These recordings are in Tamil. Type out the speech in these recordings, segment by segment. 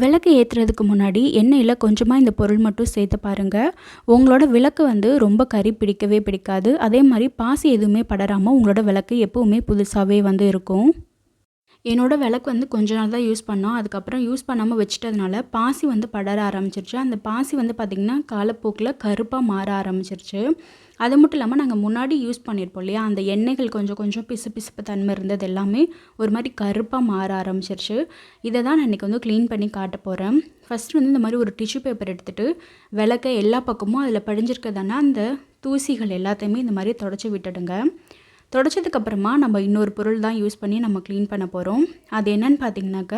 விளக்கு ஏற்றுறதுக்கு முன்னாடி எண்ணெயில் கொஞ்சமாக இந்த பொருள் மட்டும் சேர்த்து பாருங்கள் உங்களோட விளக்கு வந்து ரொம்ப கரி பிடிக்கவே பிடிக்காது. அதே மாதிரி பாசி எதுவுமே படராமல் உங்களோட விளக்கு எப்போவுமே புதுசாகவே வந்து இருக்கும். என்னோடய விளக்கு வந்து கொஞ்ச நாள் தான் யூஸ் பண்ணோம். அதுக்கப்புறம் யூஸ் பண்ணாமல் வச்சுட்டதுனால பாசி வந்து படர ஆரம்பிச்சிருச்சு. அந்த பாசி வந்து பார்த்திங்கன்னா காலப்போக்கில் கருப்பாக மாற ஆரம்பிச்சிருச்சு. அது மட்டும் இல்லாமல் நாங்கள் முன்னாடி யூஸ் பண்ணியிருப்போம் இல்லையா? அந்த எண்ணெய்கள் கொஞ்சம் கொஞ்சம் பிசு பிசுப்பு தன்மை இருந்தது எல்லாமே ஒரு மாதிரி கருப்பாக மாற ஆரம்பிச்சிருச்சு. இதை தான் நான் இன்றைக்கி வந்து க்ளீன் பண்ணி காட்ட போகிறேன் ஃபஸ்ட்டு வந்து இந்த மாதிரி ஒரு டிஷ்யூ பேப்பர் எடுத்துகிட்டு விளக்க எல்லா பக்கமும் அதில் படிஞ்சிருக்கிறதான அந்த தூசிகள் எல்லாத்தையுமே இந்த மாதிரி தொடச்சி விட்டுடுங்க. தொடச்சதுக்கப்புறமா நம்ம இன்னொரு பொருள் தான் யூஸ் பண்ணி நம்ம க்ளீன் பண்ண போகிறோம் அது என்னன்னு பார்த்தீங்கன்னாக்க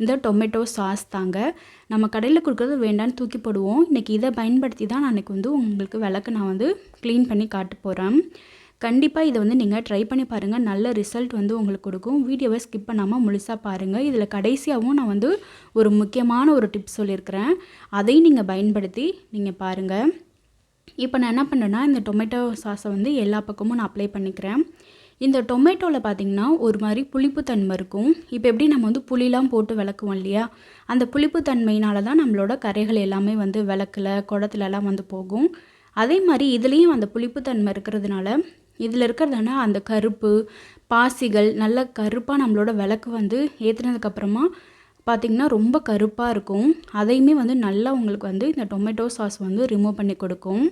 இந்த டொமேட்டோ சாஸ் தாங்க. நம்ம கடையில் கொடுக்குறது வேண்டான்னு தூக்கி போடுவோம். இன்றைக்கி இதை பயன்படுத்தி தான் நான் அன்றைக்கி வந்து உங்களுக்கு விளக்கு நான் வந்து க்ளீன் பண்ணி காட்ட போகிறேன் கண்டிப்பாக இதை வந்து நீங்கள் ட்ரை பண்ணி பாருங்கள் நல்ல ரிசல்ட் வந்து உங்களுக்கு கொடுக்கும். வீடியோவை ஸ்கிப் பண்ணாமல் முழுசாக பாருங்கள் இதில் கடைசியாகவும் நான் வந்து ஒரு முக்கியமான ஒரு டிப்ஸ் சொல்லியிருக்கிறேன். அதையும் நீங்கள் பயன்படுத்தி நீங்கள் பாருங்கள் இப்போ நான் என்ன பண்ணுறேன்னா இந்த டொமேட்டோ சாஸை வந்து எல்லா பக்கமும் நான் அப்ளை பண்ணிக்கிறேன். இந்த டொமேட்டோவில் பார்த்திங்கன்னா ஒரு மாதிரி புளிப்புத்தன்மை இருக்கும். இப்போ எப்படி நம்ம வந்து புளிலாம் போட்டு விளக்குவோம் இல்லையா? அந்த புளிப்புத்தன்மையினால தான் நம்மளோட கரைகள் எல்லாமே வந்து விளக்கில் குடத்துலலாம் வந்து போகும். அதே மாதிரி இதுலேயும் அந்த புளிப்புத்தன்மை இருக்கிறதுனால இதில் இருக்கிறதுனா அந்த கருப்பு பாசிகள் நல்ல கருப்பாக நம்மளோட விளக்கு வந்து ஏற்றுனதுக்கப்புறமா பார்த்திங்கன்னா ரொம்ப கருப்பாக இருக்கும். அதையுமே வந்து நல்லா உங்களுக்கு வந்து இந்த டொமேட்டோ சாஸ் வந்து ரிமூவ் பண்ணி கொடுக்கும்.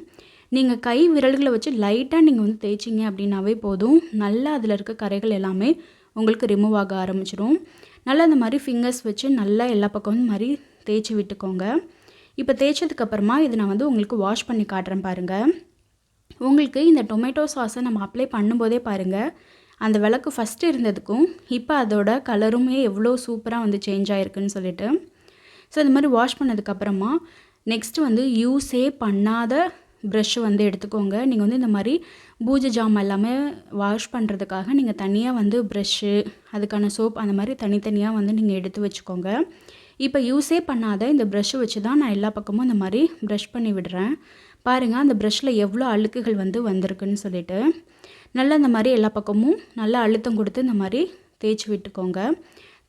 நீங்கள் கை விரல்களை வச்சு லைட்டாக நீங்கள் வந்து தேய்ச்சிங்க அப்படின்னாவே போதும். நல்லா அதில் இருக்க கரைகள் எல்லாமே உங்களுக்கு ரிமூவ் ஆக ஆரம்பிச்சிடும் நல்லா இந்த மாதிரி ஃபிங்கர்ஸ் வச்சு நல்லா எல்லா பக்கமும் இந்த மாதிரி தேய்ச்சி விட்டுக்கோங்க. இப்போ தேய்ச்சதுக்கப்புறமா இதை நான் வந்து உங்களுக்கு வாஷ் பண்ணி காட்டுறேன் பாருங்கள் உங்களுக்கு இந்த டொமேட்டோ சாஸை நம்ம அப்ளை பண்ணும்போதே பாருங்கள் அந்த விளக்கு ஃபஸ்ட்டு இருந்ததுக்கும் இப்போ அதோட கலருமே எவ்வளோ சூப்பராக வந்து சேஞ்ச் ஆகிருக்குன்னு சொல்லிட்டு. ஸோ இந்த மாதிரி வாஷ் பண்ணதுக்கப்புறமா நெக்ஸ்ட்டு வந்து யூஸே பண்ணாத ப்ரஷ்ஷை வந்து எடுத்துக்கோங்க. நீங்கள் வந்து இந்த மாதிரி பூஜை ஜாம் எல்லாமே வாஷ் பண்ணுறதுக்காக நீங்கள் தனியாக வந்து ப்ரஷ்ஷு அதுக்கான சோப் அந்த மாதிரி தனித்தனியாக வந்து நீங்கள் எடுத்து வச்சுக்கோங்க. இப்போ யூஸே பண்ணாத இந்த ப்ரெஷ்ஷை வச்சு தான் நான் எல்லா பக்கமும் இந்த மாதிரி ப்ரஷ் பண்ணி விடுறேன். பாருங்கள் அந்த ப்ரஷ்ஷில் எவ்வளோ அழுக்குகள் வந்து வந்திருக்குன்னு சொல்லிட்டு. நல்லா இந்த மாதிரி எல்லா பக்கமும் நல்லா அழுத்தம் கொடுத்து இந்த மாதிரி தேய்ச்சி விட்டுக்கோங்க.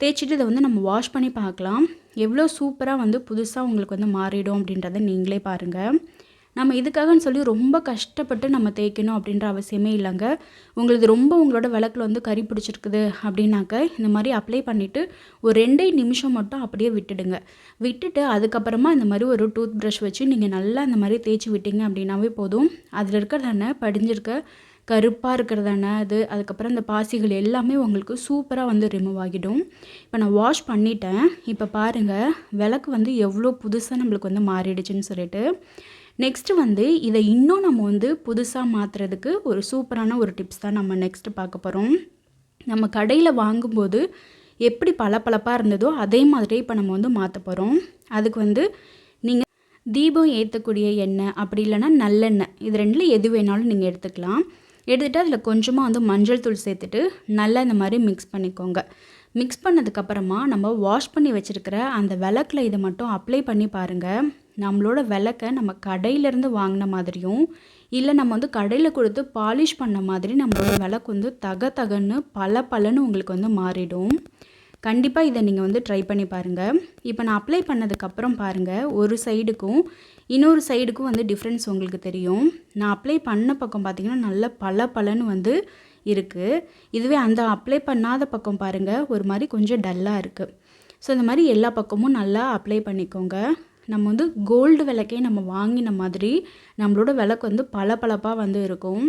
தேய்ச்சிட்டு இதை வந்து நம்ம வாஷ் பண்ணி பார்க்கலாம். எவ்வளோ சூப்பராக வந்து புதுசாக உங்களுக்கு வந்து மாறிடும் அப்படின்றத நீங்களே பாருங்கள் நம்ம இதுக்காகன்னு சொல்லி ரொம்ப கஷ்டப்பட்டு நம்ம தேய்க்கணும் அப்படின்ற அவசியமே இல்லைங்க. உங்களுக்கு ரொம்ப உங்களோட விளக்கில் வந்து கறி பிடிச்சிருக்குது அப்படின்னாக்க இந்த மாதிரி அப்ளை பண்ணிவிட்டு ஒரு ரெண்டே நிமிஷம் மட்டும் அப்படியே விட்டுடுங்க. விட்டுட்டு அதுக்கப்புறமா இந்த மாதிரி ஒரு டூத் ப்ரஷ் வச்சு நீங்கள் நல்லா இந்த மாதிரி தேய்ச்சி விட்டீங்க அப்படின்னாவே போதும். அதில் இருக்கிறதான படிஞ்சிருக்க கருப்பாக இருக்கிறதான அது. அதுக்கப்புறம் இந்த பாசிகள் எல்லாமே உங்களுக்கு சூப்பராக வந்து ரிமூவ் ஆகிடும். இப்போ நான் வாஷ் பண்ணிட்டேன். இப்போ பாருங்கள் விளக்கு வந்து எவ்வளோ புதுசாக நம்மளுக்கு வந்து மாறிடுச்சுன்னு சொல்லிட்டு. நெக்ஸ்ட்டு வந்து இதை இன்னும் நம்ம வந்து புதுசாக மாற்றுறதுக்கு ஒரு சூப்பரான ஒரு டிப்ஸ் தான் நம்ம நெக்ஸ்ட்டு பார்க்க போகிறோம் நம்ம கடையில் வாங்கும்போது எப்படி பளபளப்பாக இருந்ததோ அதே மாதிரி இப்போ நம்ம வந்து மாற்ற போகிறோம் அதுக்கு வந்து நீங்கள் தீபம் ஏற்றக்கூடிய எண்ணெய் அப்படி இல்லைன்னா நல்லெண்ணெய் இது ரெண்டில் எது வேணாலும் நீங்கள் எடுத்துக்கலாம். எடுத்துகிட்டு அதில் கொஞ்சமாக வந்து மஞ்சள் தூள் சேர்த்துட்டு நல்லா இந்த மாதிரி மிக்ஸ் பண்ணிக்கோங்க. மிக்ஸ் பண்ணதுக்கப்புறமா நம்ம வாஷ் பண்ணி வச்சுருக்கிற அந்த விளக்கில் இதை மட்டும் அப்ளை பண்ணி பாருங்கள் நம்மளோட விளக்கை நம்ம கடையிலேருந்து வாங்கின மாதிரியும் இல்லை நம்ம வந்து கடையில் கொடுத்து பாலிஷ் பண்ண மாதிரி நம்மளோட விளக்கு வந்து தக தகன்னு பல பலன்னு உங்களுக்கு வந்து மாறிடும். கண்டிப்பாக இதை நீங்கள் வந்து ட்ரை பண்ணி பாருங்கள் இப்போ நான் அப்ளை பண்ணதுக்கப்புறம் பாருங்கள் ஒரு சைடுக்கும் இன்னொரு சைடுக்கும் வந்து டிஃப்ரென்ஸ் உங்களுக்கு தெரியும். நான் அப்ளை பண்ண பக்கம் பார்த்திங்கன்னா நல்ல பல பலன்னு வந்து இருக்குது இதுவே அந்த அப்ளை பண்ணாத பக்கம் பாருங்கள் ஒரு மாதிரி கொஞ்சம் டல்லாக இருக்குது ஸோ இந்த மாதிரி எல்லா பக்கமும் நல்லா அப்ளை பண்ணிக்கோங்க. நம்ம வந்து கோல்டு விளக்கே நம்ம வாங்கின மாதிரி நம்மளோட விளக்கு வந்து பளபளப்பாக வந்து இருக்கும்.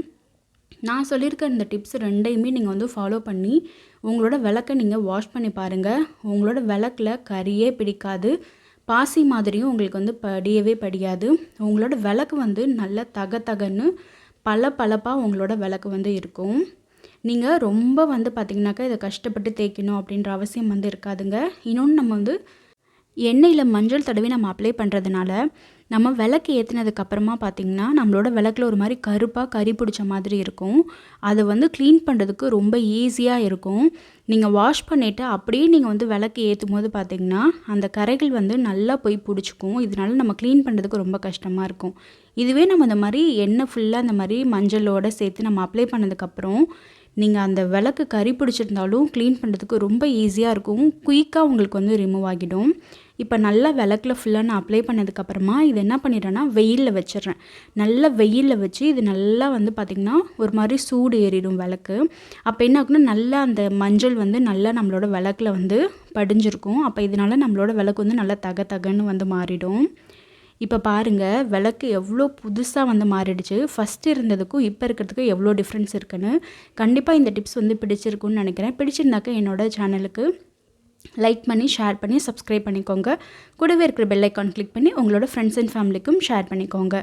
நான் சொல்லியிருக்க இந்த டிப்ஸ் ரெண்டையுமே நீங்கள் வந்து ஃபாலோ பண்ணி உங்களோட விளக்கை நீங்கள் வாஷ் பண்ணி பாருங்கள் உங்களோட விளக்கில் கறியே பிடிக்காது. பாசி மாதிரியும் உங்களுக்கு வந்து படியவே படியாது. உங்களோட விளக்கு வந்து நல்ல தக தகன்னு பல பளப்பாக உங்களோட விளக்கு வந்து இருக்கும். நீங்கள் ரொம்ப வந்து பார்த்திங்கனாக்கா இதை கஷ்டப்பட்டு தேய்க்கணும் அப்படின்ற அவசியம் வந்து இருக்காதுங்க. இன்னொன்று நம்ம வந்து எண்ணெயில் மஞ்சள் தடவி நம்ம அப்ளை பண்ணுறதுனால நம்ம விளக்கு ஏற்றினதுக்கப்புறமா பார்த்திங்கன்னா நம்மளோட விளக்கில் ஒரு மாதிரி கருப்பாக கறி பிடிச்ச மாதிரி இருக்கும். அதை வந்து க்ளீன் பண்ணுறதுக்கு ரொம்ப ஈஸியாக இருக்கும். நீங்கள் வாஷ் பண்ணிவிட்டு அப்படியே நீங்கள் வந்து விளக்கு ஏற்றும் போது பார்த்திங்கன்னா அந்த கரைகள் வந்து நல்லா போய் பிடிச்சிக்கும். இதனால நம்ம க்ளீன் பண்ணுறதுக்கு ரொம்ப கஷ்டமாக இருக்கும். இதுவே நம்ம இந்த மாதிரி எண்ணெய் ஃபுல்லாக அந்த மாதிரி மஞ்சளோடு சேர்த்து நம்ம அப்ளை பண்ணதுக்கப்புறம் நீங்கள் அந்த விளக்கு கறி பிடிச்சிருந்தாலும் க்ளீன் பண்ணுறதுக்கு ரொம்ப ஈஸியாக இருக்கும். குயிக்காக உங்களுக்கு வந்து ரிமூவ் ஆகிடும். இப்போ நல்லா விளக்கில் ஃபுல்லாக நான் அப்ளை பண்ணதுக்கப்புறமா இது என்ன பண்ணிடுறேன்னா வெயிலில் வச்சிடுறேன். நல்லா வெயிலில் வச்சு இது நல்லா வந்து பார்த்திங்கன்னா ஒரு மாதிரி சூடு ஏறிடும் விளக்கு. அப்போ என்ன ஆகுனா நல்லா அந்த மஞ்சள் வந்து நல்லா நம்மளோட விளக்கில் வந்து படிஞ்சிருக்கும். அப்போ இதனால் நம்மளோட விளக்கு வந்து நல்லா தக தகன்னு வந்து மாறிடும். இப்போ பாருங்கள் விளக்கு எவ்வளோ புதுசாக வந்து மாறிடுச்சு. ஃபஸ்ட்டு இருந்ததுக்கும் இப்போ இருக்கிறதுக்கும் எவ்வளோ டிஃப்ரென்ஸ் இருக்குன்னு கண்டிப்பாக இந்த டிப்ஸ் வந்து பிடிச்சிருக்குன்னு நினைக்கிறேன். பிடிச்சிருந்தாக்க என்னோடய சேனலுக்கு லைக் பண்ணி ஷேர் பண்ணி சப்ஸ்கிரைப் பண்ணிக்கோங்க. கூடவே இருக்கிற பெல் ஐக்கான் கிளிக் பண்ணி உங்களோட ஃப்ரெண்ட்ஸ் அண்ட் ஃபேமிலிக்கும் ஷேர் பண்ணிக்கோங்க.